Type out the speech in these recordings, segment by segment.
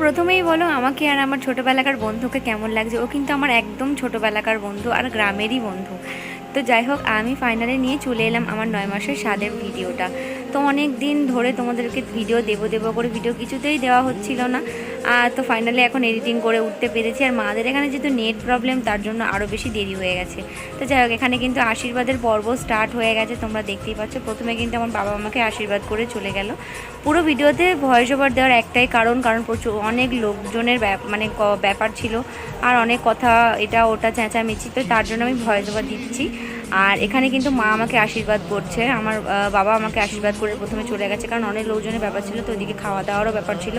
প্রথমেই বলো আমাকে আর আমার ছোটোবেলাকার বন্ধুকে কেমন লাগছে? ও কিন্তু আমার একদম ছোটোবেলাকার বন্ধু আর গ্রামেরই বন্ধু। তো যাই হোক আমি ফাইনালে নিয়ে চলে এলাম আমার নয় মাসের স্বাদের ভিডিওটা। তো অনেক দিন ধরে তোমাদেরকে ভিডিও দেবো দেবো করে ভিডিও কিছুতেই দেওয়া হচ্ছিল না। আর তো ফাইনালি এখন এডিটিং করে উঠতে পেরেছি। আর মাদের এখানে যেহেতু নেট প্রবলেম তার জন্য আরও বেশি দেরি হয়ে গেছে। তো যাই হোক, এখানে কিন্তু আশীর্বাদের পর্ব স্টার্ট হয়ে গেছে। তোমরা দেখতেই পাচ্ছ, প্রথমে কিন্তু আমার বাবা আমাকে আশীর্বাদ করে চলে গেল। পুরো ভিডিওতে ভয়েস ওভার দেওয়ার একটাই কারণ কারণ প্রচুর অনেক লোকজনের মানে ব্যাপার ছিল। আর অনেক কথা, এটা, ওটা, চেঁচামেচি, তো তার জন্য আমি ভয়েস ওভার দিচ্ছি। আর এখানে কিন্তু মা আমাকে আশীর্বাদ করছে। আমার বাবা আমাকে আশীর্বাদ করে প্রথমে চলে গেছে কারণ অনেক লোকজনের ব্যাপার ছিল, তো ওইদিকে খাওয়া দাওয়ারও ব্যাপার ছিল।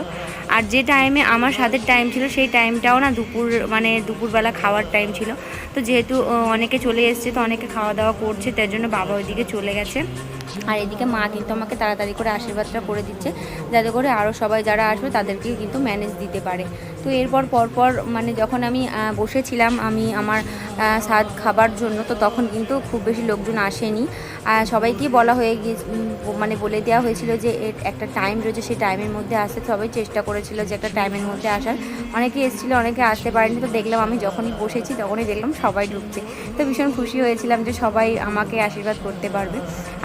আর যে টাইমে আমার স্বাদের টাইম ছিল, সেই টাইমটাও না দুপুর মানে দুপুরবেলা খাওয়ার টাইম ছিল। তো যেহেতু অনেকে চলে এসছে, তো অনেকে খাওয়া দাওয়া করছে, তার জন্য বাবা ওইদিকে চলে গেছে। আর এদিকে মা কিন্তু আমাকে তাড়াতাড়ি করে আশীর্বাদটা করে দিচ্ছে, যাতে করে আরও সবাই যারা আসবে তাদেরকে কিন্তু ম্যানেজ দিতে পারে। তো এরপর পরপর মানে যখন আমি বসেছিলাম আমি আমার স্বাদ খাবার জন্য, তো তখন কিন্তু খুব বেশি লোকজন আসেনি। সবাইকেই বলা হয়ে গিয়ে মানে বলে দেওয়া হয়েছিল যে একটা টাইম রয়েছে, সেই টাইমের মধ্যে আসতে। সবাই চেষ্টা করেছিল যে একটা টাইমের মধ্যে আসার। অনেকে এসেছিল, অনেকে আসতে পারেনি। তো দেখলাম আমি যখনই বসেছি, তখনই দেখলাম সবাই ঢুকছে। তো ভীষণ খুশি হয়েছিলাম যে সবাই আমাকে আশীর্বাদ করতে পারবে।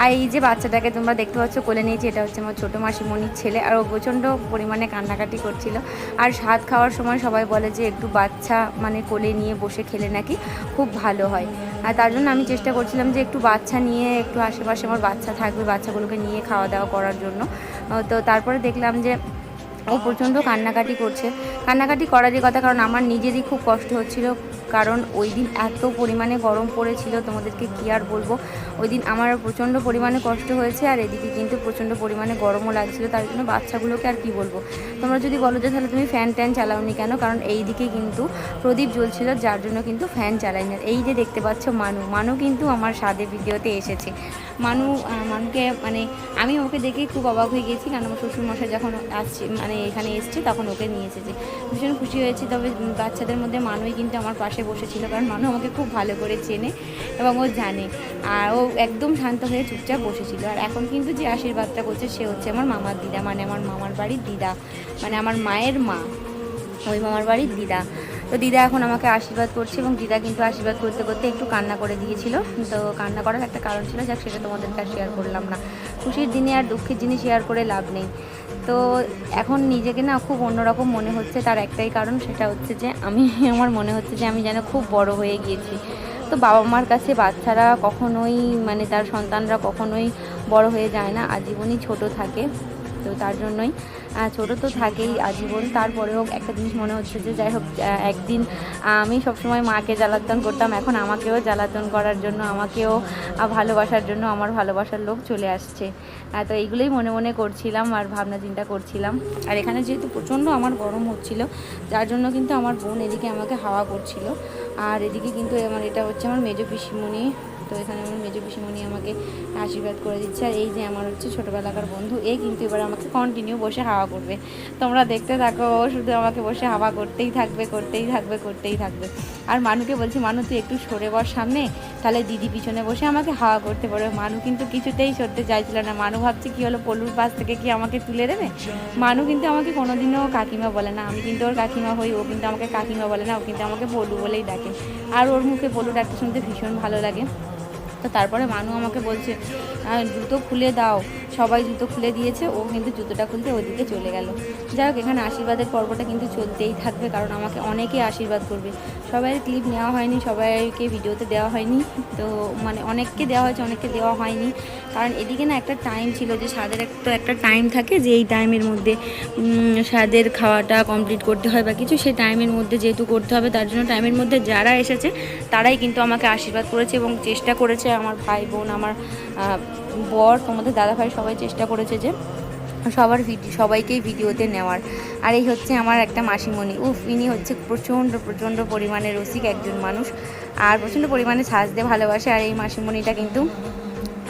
আর এই যে বাচ্চাটাকে তোমরা দেখতে পাচ্ছ, কোলে নিয়েছি, এটা হচ্ছে আমার ছোটো মাসিমণির ছেলে। আর ও প্রচণ্ড পরিমাণে কান্নাকাটি করছিল। আর স্বাদ খাওয়ার সময় সবাই বলে যে একটু বাচ্চা মানে কোলে নিয়ে বসে খেলে নাকি খুব ভালো হয়। আর তার জন্য আমি চেষ্টা করছিলাম যে একটু বাচ্চা নিয়ে একটু আশেপাশে আমার বাচ্চা থাকবে বাচ্চাগুলোকে নিয়ে খাওয়া দাওয়া করার জন্য। তো তারপরে দেখলাম যে ও প্রচণ্ড কান্নাকাটি করছে। কান্নাকাটি করারই কথা, কারণ আমার নিজেরই খুব কষ্ট হচ্ছিল। কারণ ওই দিন এত পরিমাণে গরম পড়েছিল, তোমাদেরকে কী আর বলব? ওই দিন আমার প্রচণ্ড পরিমাণে কষ্ট হয়েছে আর এদিকে কিন্তু প্রচণ্ড পরিমাণে গরমও লাগছিল, তার জন্য বাচ্চাগুলোকে আর কি বলব? তোমরা যদি বলো যে তাহলে তুমি ফ্যান ট্যান চালাওনি কেন? কারণ এই দিকে কিন্তু প্রদীপ জ্বলছিল, যার জন্য কিন্তু ফ্যান চালাইনি। আর এই যে দেখতে পাচ্ছ মানু মানু কিন্তু আমার স্বাদে ভিডিওতে এসেছে। মানু মানুকে মানে আমি ওকে দেখেই খুব অবাক হয়ে গেছি কারণ আমার শ্বশুরমশাই যখন আসছে মানে এখানে এসছে, তখন ওকে নিয়ে এসেছে। ভীষণ খুশি হয়েছি, তবে বাচ্চাদের মধ্যে মানুই কিন্তু আমার পাশে বসেছিল, কারণ মানু আমাকে খুব ভালো করে চেনে এবং ও জানে। আর ও একদম শান্ত হয়ে চুপচাপ বসেছিল। আর এখন কিন্তু যে আশীর্বাদটা করছে, সে হচ্ছে আমার মামার দিদা মানে আমার মামার বাড়ির দিদা মানে আমার মায়ের মা, ওই মামার বাড়ির দিদা। তো দিদা এখন আমাকে আশীর্বাদ করছে এবং দিদা কিন্তু আশীর্বাদ করতে করতে একটু কান্না করে দিয়েছিল। তো কান্না করার একটা কারণ ছিল, যাক সেটা তোমাদেরকে আর শেয়ার করলাম না। খুশির দিনে আর দুঃখের জিনিস শেয়ার করে লাভ নেই। তো এখন নিজেকে না খুব অন্যরকম মনে হচ্ছে তার একটাই কারণ, সেটা হচ্ছে যে আমি, আমার মনে হচ্ছে যে আমি যেন খুব বড় হয়ে গিয়েছি। তো বাবা মার কাছে বাচ্চারা কখনোই মানে তার সন্তানরা কখনোই বড় হয়ে যায় না, আজীবনই ছোট থাকে। তো তার জন্যই ছোট তো থাকেই আজীবন। তারপরেও একটা জিনিস মনে হচ্ছে যে, যাই হোক একদিন আমি সবসময় মাকে জ্বালাতন করতাম। এখন আমাকেও জ্বালাতন করার জন্য, আমাকেও ভালোবাসার জন্য আমার ভালোবাসার লোক চলে আসছে। তো এইগুলোই মনে মনে করছিলাম আর ভাবনা চিন্তা করছিলাম। আর এখানে যেহেতু প্রচণ্ড আমার গরম হচ্ছিল, যার জন্য কিন্তু আমার বোন এদিকে আমাকে হাওয়া করছিল। আর এদিকে কিন্তু আমার এটা হচ্ছে আমার মেজো পিসিমণি তো এখানে আমার মেজো পিসিমণি আমাকে আশীর্বাদ করে দিচ্ছে। আর এই যে আমার হচ্ছে ছোটোবেলাকার বন্ধু, এ কিন্তু এবার আমাকে কন্টিনিউ বসে হাওয়া করবে। তোমরা দেখতে থাকো শুধু আমাকে বসে হাওয়া করতেই থাকবে করতেই থাকবে করতেই থাকবে। আর মানুকে বলছি, মানু, তুই একটু সরে বস সামনে, তাহলে দিদি পিছনে বসে আমাকে হাওয়া করতে পারবে। মানু কিন্তু কিছুতেই সরতে চাইছিল না। মানু ভাবছে, কি হলো, পলুর পাশ থেকে কি আমাকে তুলে দেবে? মানু কিন্তু আমাকে কোনোদিনও কাকিমা বলে না। আমি কিন্তু ওর কাকিমা হই, ও কিন্তু আমাকে কাকিমা বলে না, ও কিন্তু আমাকে পলু বলেই ডাকে। আর ওর মুখে পলু ডাকতে শুনতে ভীষণ ভালো লাগে। তো তারপরে মানু আমাকে বলছে জুতো খুলে দাও। সবাই জুতো খুলে দিয়েছে, ও কিন্তু জুতোটা খুলতে ওদিকে চলে গেল। যাই হোক, এখানে আশীর্বাদের পর্বটা কিন্তু চলতেই থাকবে, কারণ আমাকে অনেকে আশীর্বাদ করবে। সবাইয়ের ক্লিপ নেওয়া হয়নি, সবাইকে ভিডিওতে দেওয়া হয়নি। তো মানে অনেককে দেওয়া হয়েছে, অনেককে দেওয়া হয়নি। কারণ এদিকে না একটা টাইম ছিল যে স্বাদের একটা একটা টাইম থাকে যে এই টাইমের মধ্যে স্বাদের খাওয়াটা কমপ্লিট করতে হয় বা কিছু, সেই টাইমের মধ্যে যেহেতু করতে হবে, তার জন্য টাইমের মধ্যে যারা এসেছে, তারাই কিন্তু আমাকে আশীর্বাদ করেছে এবং চেষ্টা করেছে আমার ভাই বোন, আমার বর তোমাদের দাদা ভাই সবাই চেষ্টা করেছে যে সবার ভিডিও সবাইকেই ভিডিওতে নেওয়ার। আর এই হচ্ছে আমার একটা মাসিমণি। উফ, ইনি হচ্ছে প্রচণ্ড প্রচণ্ড পরিমাণে রসিক একজন মানুষ। আর প্রচণ্ড পরিমাণে সাজতে ভালোবাসে। আর এই মাসিমণিটা কিন্তু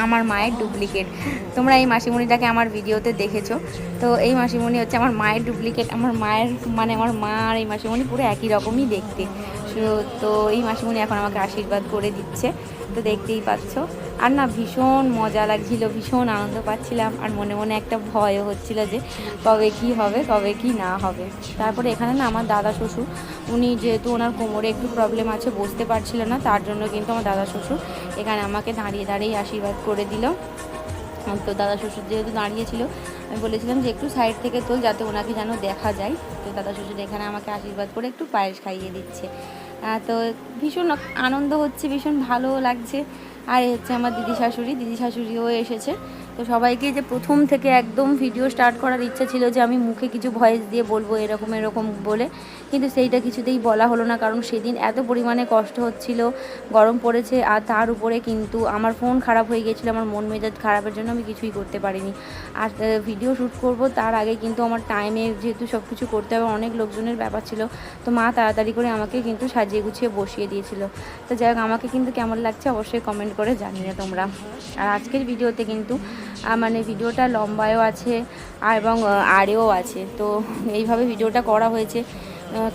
আমার মায়ের ডুপ্লিকেট। তোমরা এই মাসিমণিটাকে আমার ভিডিওতে দেখেছ। তো এই মাসিমণি হচ্ছে আমার মায়ের ডুপ্লিকেট। আমার মায়ের মানে আমার মা আর এই মাসিমণি পুরো একই রকমই দেখতে। তো এই মাসিমণি এখন আমাকে আশীর্বাদ করে দিচ্ছে, তো দেখতেই পাচ্ছ। আর না, ভীষণ মজা লাগছিল, ভীষণ আনন্দ পাচ্ছিলাম, আর মনে মনে একটা ভয়ও হচ্ছিল যে কবে কি হবে, কবে কি না হবে। তারপরে এখানে না আমার দাদা শ্বশুর, উনি যেহেতু ওনার কোমরে একটু প্রবলেম আছে, বসতে পারছিল না, তার জন্য কিন্তু আমার দাদা শ্বশুর এখানে আমাকে দাঁড়িয়ে দাঁড়িয়ে আশীর্বাদ করে দিল। তো দাদা শ্বশুর যেহেতু দাঁড়িয়েছিল আমি বলেছিলাম যে একটু সাইড থেকে তোল, যাতে ওনাকে যেন দেখা যায়। তো দাদা শ্বশুর এখানে আমাকে আশীর্বাদ করে একটু পায়েস খাইয়ে দিচ্ছে। তো ভীষণ আনন্দ হচ্ছে, ভীষণ ভালো লাগছে। আর হচ্ছে আমার দিদি শাশুড়ি, দিদি শাশুড়িও এসেছে। তো সবাইকে যে প্রথম থেকে একদম ভিডিও স্টার্ট করার ইচ্ছা ছিল যে আমি মুখে কিছু ভয়েস দিয়ে বলব এরকম এরকম বলে। কিন্তু সেইটা কিছুতেই বলা হলো না, কারণ সেদিন এত পরিমাণে কষ্ট হচ্ছিল, গরম পড়েছে, আর তার উপরে কিন্তু আমার ফোন খারাপ হয়ে গেছিল আমার মন মেজাজ খারাপের জন্য আমি কিছুই করতে পারিনি। আর ভিডিও শ্যুট করব তার আগে কিন্তু আমার টাইমে যেহেতু সব কিছু করতে হবে, অনেক লোকজনের ব্যাপার ছিল। তো মা তাড়াতাড়ি করে আমাকে কিন্তু সাজিয়ে গুছিয়ে বসিয়ে দিয়েছিল। তো যাই হোক, আমাকে কিন্তু কেমন লাগছে অবশ্যই কমেন্ট করে জানিয়ে তোমরা। আর আজকের ভিডিওতে কিন্তু মানে ভিডিওটা লম্বায়ও আছে এবং আরেও আছে। তো এইভাবে ভিডিওটা করা হয়েছে।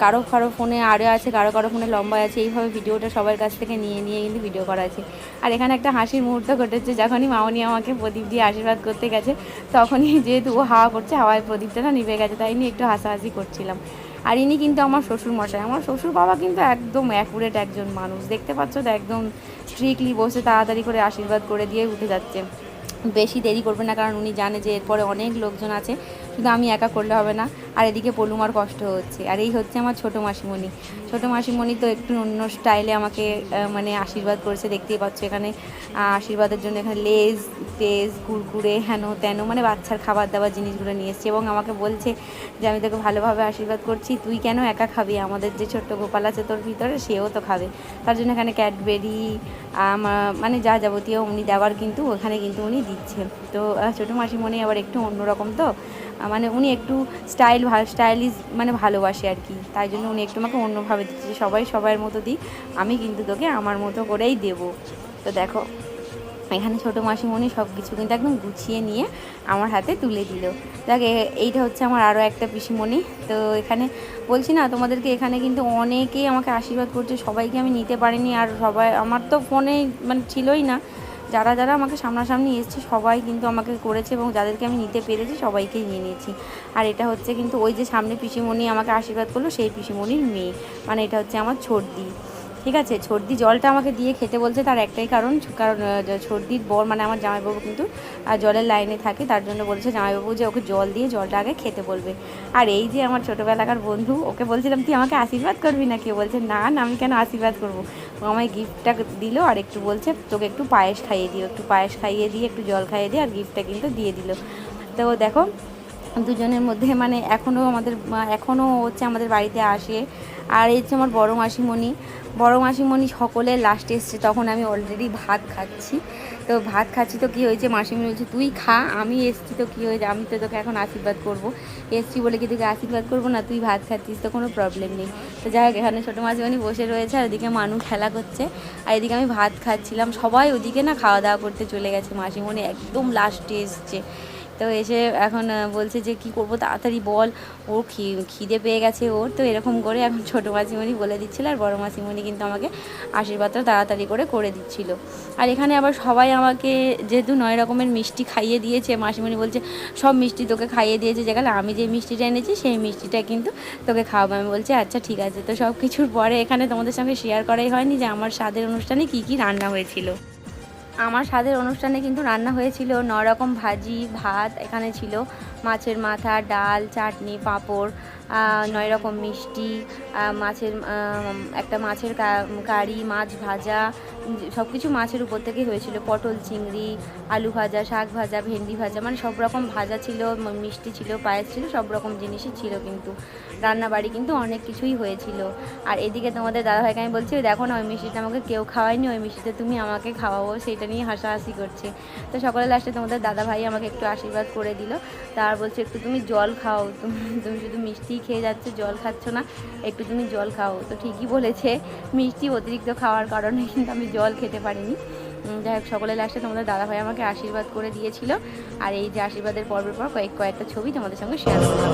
কারও কারও ফোনে আরে আছে, কারও কারও ফোনে লম্বা আছে। এইভাবে ভিডিওটা সবার কাছ থেকে নিয়ে নিয়ে কিন্তু ভিডিও করা আছে। আর এখানে একটা হাসির মুহূর্ত ঘটেছে। যখনই মামনি আমাকে প্রদীপ দিয়ে আশীর্বাদ করতে গেছে, তখনই যেহেতু ও হাওয়া করছে, হাওয়ায় প্রদীপটা না নিভে গেছে, তাই নিয়ে একটু হাসাহাসি করছিলাম। আর ইনি কিন্তু আমার শ্বশুর মশাই আমার শ্বশুর বাবা কিন্তু একদম অ্যাকুরেট একজন মানুষ। দেখতে পাচ্ছ তো একদম স্ট্রিক্টলি বসে তাড়াতাড়ি করে আশীর্বাদ করে দিয়ে উঠে যাচ্ছে। বেশি দেরি করবে না কারণ উনি জানে যে এরপরে অনেক লোকজন আছে। শুধু আমি একা করলে হবে না, আর এদিকে পলুমার কষ্ট হচ্ছে। আর এই হচ্ছে আমার ছোটো মাসিমণি। ছোটো মাসিমণি তো একটু অন্য স্টাইলে আমাকে মানে আশীর্বাদ করেছে। দেখতেই পাচ্ছ এখানে আশীর্বাদের জন্য এখানে লেজ টেজ কুরকুরে, হেন তেন মানে বাচ্চার খাবার দাবার জিনিসগুলো নিয়ে এসছে এবং আমাকে বলছে যে, আমি তোকে ভালোভাবে আশীর্বাদ করছি। তুই কেন একা খাবি? আমাদের যে ছোট্ট গোপাল আছে তোর ভিতরে, সেও তো খাবে। তার জন্য এখানে ক্যাডবেরি মানে যা যাবতীয় উনি দেওয়ার কিন্তু, ওখানে কিন্তু উনি দিচ্ছে তো ছোটো মাসিমণি আবার একটু অন্যরকম তো। মানে উনি একটু স্টাইল ভালো স্টাইলিশ মানে ভালোবাসে আর কি। তাই জন্য উনি একটু আমাকে অন্যভাবে দিচ্ছে সবাই সবার মতো দিই আমি কিন্তু তোকে আমার মতো করেই দেবো। তো দেখো, এখানে ছোটো মাসিমণি সব কিছু কিন্তু একদম গুছিয়ে নিয়ে আমার হাতে তুলে দিল। দেখ এইটা হচ্ছে আমার আরও একটা পিসিমণি। তো এখানে বলছি না, তোমাদেরকে এখানে কিন্তু অনেকেই আমাকে আশীর্বাদ করছে, সবাইকে আমি নিতে পারিনি, আর সবাই আমার তো ফোনে মানে ছিলই না। যারা যারা আমাকে সামনাসামনি এসছে, সবাই কিন্তু আমাকে করেছে এবং যাদেরকে আমি নিতে পেরেছি, সবাইকে নিয়ে নিয়েছি। আর এটা হচ্ছে কিন্তু ওই যে সামনে পিসিমণি আমাকে আশীর্বাদ করল, সেই পিসিমণির মেয়ে। মানে এটা হচ্ছে আমার ছোটদি ঠিক আছে সর্দি জলটা আমাকে দিয়ে খেতে বলছে তার একটাই কারণ কারণ সর্দির বর মানে আমার জামাইবাবু কিন্তু জলের লাইনে থাকে, তার জন্য বলছে জামাইবাবু যে ওকে জল দিয়ে জলটা আগে খেতে বলবে। আর এই যে আমার ছোটোবেলাকার বন্ধু, ওকে বলছিলাম, তুই আমাকে আশীর্বাদ করবি না কেউ বলছে, না না, আমি কেন আশীর্বাদ করব? আমায় গিফটটা দিল আর একটু বলছে, তোকে একটু পায়েস খাইয়ে দিও, একটু পায়েস খাইয়ে দিয়ে, একটু জল খাইয়ে দিয়ে আর গিফটটা কিন্তু দিয়ে দিল। তো দেখো দুজনের মধ্যে মানে এখনও আমাদের এখনও হচ্ছে আমাদের বাড়িতে আসে। আর এই হচ্ছে আমার বড় মাসিমণি। বড় মাসিমণি সকলের লাস্টে এসছে, তখন আমি অলরেডি ভাত খাচ্ছি। তো ভাত খাচ্ছি তো কী হয়েছে? মাসিমণি বলছে, তুই খা, আমি এসছি তো কী হয়েছে? আমি তো তোকে এখন আশীর্বাদ করব। এসছি বলে কি, তোকে আশীর্বাদ করব না, তুই ভাত খাচ্ছিস তো কোনো প্রবলেম নেই। তো যাই হোক, এখানে ছোটো মাসিমণি বসে রয়েছে, আর এদিকে মানু খেলা করছে। আর এদিকে আমি ভাত খাচ্ছিলাম। সবাই ওদিকে না খাওয়া দাওয়া করতে চলে গেছে। মাসিমণি একদম লাস্টে এসছে। তো এসে এখন বলছে যে কি করব, তাড়াতাড়ি বল। ওর খিদে পেয়ে গেছে ওর, তো এরকম করে এখন ছোটো মাসিমণি বলে দিচ্ছিল আর বড়ো মাসিমণি কিন্তু আমাকে আশীর্বাদটা তাড়াতাড়ি করে করে দিচ্ছিল। আর এখানে আবার সবাই আমাকে যেহেতু নয় রকমের মিষ্টি খাইয়ে দিয়েছে, মাসিমণি বলছে, সব মিষ্টি তোকে খাইয়ে দিয়েছে যেখানে আমি যে মিষ্টিটা এনেছি, সেই মিষ্টিটা কিন্তু তোকে খাওয়াবো। আমি বলছি আচ্ছা ঠিক আছে। তো সব কিছুর পরে এখানে তোমাদের সঙ্গে শেয়ার করাই হয়নি যে আমার স্বাদের অনুষ্ঠানে কী কী রান্না হয়েছিল। আমার স্বাদের অনুষ্ঠানে কিন্তু রান্না হয়েছিল ন রকম ভাজি ভাত এখানে ছিল। মাছের মাথা, ডাল, চাটনি, পাঁপড় নয় রকম মিষ্টি মাছের একটা মাছের কারি, মাছ ভাজা সব কিছু মাছের উপর থেকেই হয়েছিল। পটল, চিংড়ি, আলু ভাজা, শাক ভাজা, ভেন্ডি ভাজা মানে সব রকম ভাজা ছিল মিষ্টি ছিল, পায়েস ছিল, সব রকম জিনিসই ছিল কিন্তু। রান্নাবাড়ি কিন্তু অনেক কিছুই হয়েছিল। আর এদিকে তোমাদের দাদাভাইকে আমি বলছি, "ওই দেখো না, ওই মিষ্টিটা আমাকে কেউ খাওয়ায়নি, ওই মিষ্টিটা তুমি আমাকে খাওয়াবো সেটা নিয়ে হাসাহাসি করছে। তো সকালে লাস্টে তোমাদের দাদাভাই আমাকে একটু আশীর্বাদ করে দিল। তার আর বলছে, একটু তুমি জল খাও। তুমি শুধু মিষ্টি খেয়ে যাচ্ছ, জল খাচ্ছ না, একটু তুমি জল খাও। তো ঠিকই বলেছে, মিষ্টি অতিরিক্ত খাওয়ার কারণে কিন্তু আমি জল খেতে পারিনি। যাই হোক, সকলে লাস্টে তোমাদের দাদাভাই আমাকে আশীর্বাদ করে দিয়েছিল। আর এই যে আশীর্বাদের পর্বের পর কয়েক, কয়েকটা ছবি তোমাদের সঙ্গে শেয়ার করলাম।